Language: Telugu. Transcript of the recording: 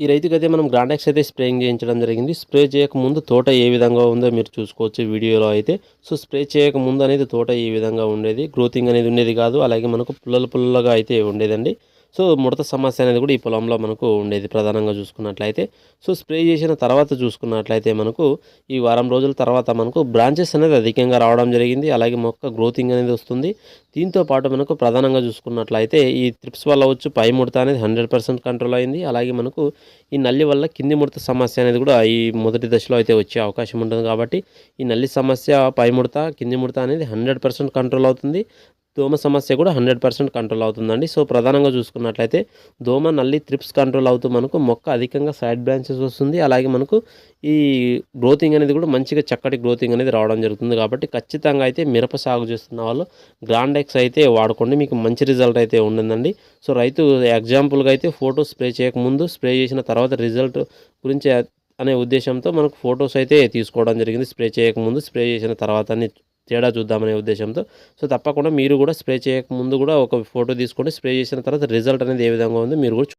ఈ రైతుకి అయితే మనం గ్రాండెక్స్ అయితే స్ప్రేయింగ్ చేయించడం జరిగింది. స్ప్రే చేయక ముందు తోట ఏ విధంగా ఉందో మీరు చూసుకోవచ్చు వీడియోలో అయితే. సో స్ప్రే చేయక ముందు అనేది తోట ఈ విధంగా ఉండేది? గ్రోతింగ్ అనేది ఉండేది కాదు. అలాగే మనకు పుల్లలు పుల్లలుగా అయితే ఉండేదండి. సో ముడత సమస్య అనేది కూడా ఈ పొలంలో మనకు ఉండేది ప్రధానంగా చూసుకున్నట్లయితే. సో స్ప్రే చేసిన తర్వాత చూసుకున్నట్లయితే మనకు ఈ వారం రోజుల తర్వాత మనకు బ్రాంచెస్ అనేది అధికంగా రావడం జరిగింది. అలాగే మొక్క గ్రోతింగ్ అనేది వస్తుంది. దీంతో పాటు మనకు ప్రధానంగా చూసుకున్నట్లయితే ఈ ట్రిప్స్ వల్ల వచ్చి పై ముడత అనేది హండ్రెడ్ పర్సెంట్ కంట్రోల్ అయింది. అలాగే మనకు ఈ నల్లి వల్ల కింది ముడత సమస్య అనేది కూడా ఈ మొదటి దశలో అయితే వచ్చే అవకాశం ఉంటుంది కాబట్టి ఈ నల్లి సమస్య పై ముడత కింది ముడత అనేది హండ్రెడ్ పర్సెంట్ కంట్రోల్ అవుతుంది. దోమ సమస్య కూడా హండ్రెడ్ పర్సెంట్ కంట్రోల్ అవుతుందండి. సో ప్రధానంగా చూసుకున్నట్లయితే దోమ నల్లి త్రిప్స్ కంట్రోల్ అవుతూ మనకు మొక్క అధికంగా సైడ్ బ్రాంచెస్ వస్తుంది. అలాగే మనకు ఈ గ్రోతింగ్ అనేది కూడా మంచిగా చక్కటి గ్రోతింగ్ అనేది రావడం జరుగుతుంది. కాబట్టి ఖచ్చితంగా అయితే మిరప సాగు చేస్తున్న వాళ్ళు గ్రాండెక్స్ అయితే వాడుకోండి. మీకు మంచి రిజల్ట్ అయితే ఉండిందండి. సో రైతు ఎగ్జాంపుల్గా అయితే ఫోటో స్ప్రే చేయకముందు స్ప్రే చేసిన తర్వాత రిజల్ట్ గురించి అనే ఉద్దేశంతో మనకు ఫొటోస్ అయితే తీసుకోవడం జరిగింది. స్ప్రే చేయకముందు స్ప్రే చేసిన తర్వాత తేడా చూద్దామనే ఉద్దేశంతో. సో తప్పకుండా మీరు కూడా స్ప్రే చేయక ముందు కూడా ఒక ఫోటో తీసుకుని స్ప్రే చేసిన తర్వాత రిజల్ట్ అనేది ఏ విధంగా ఉందో మీరు కూడా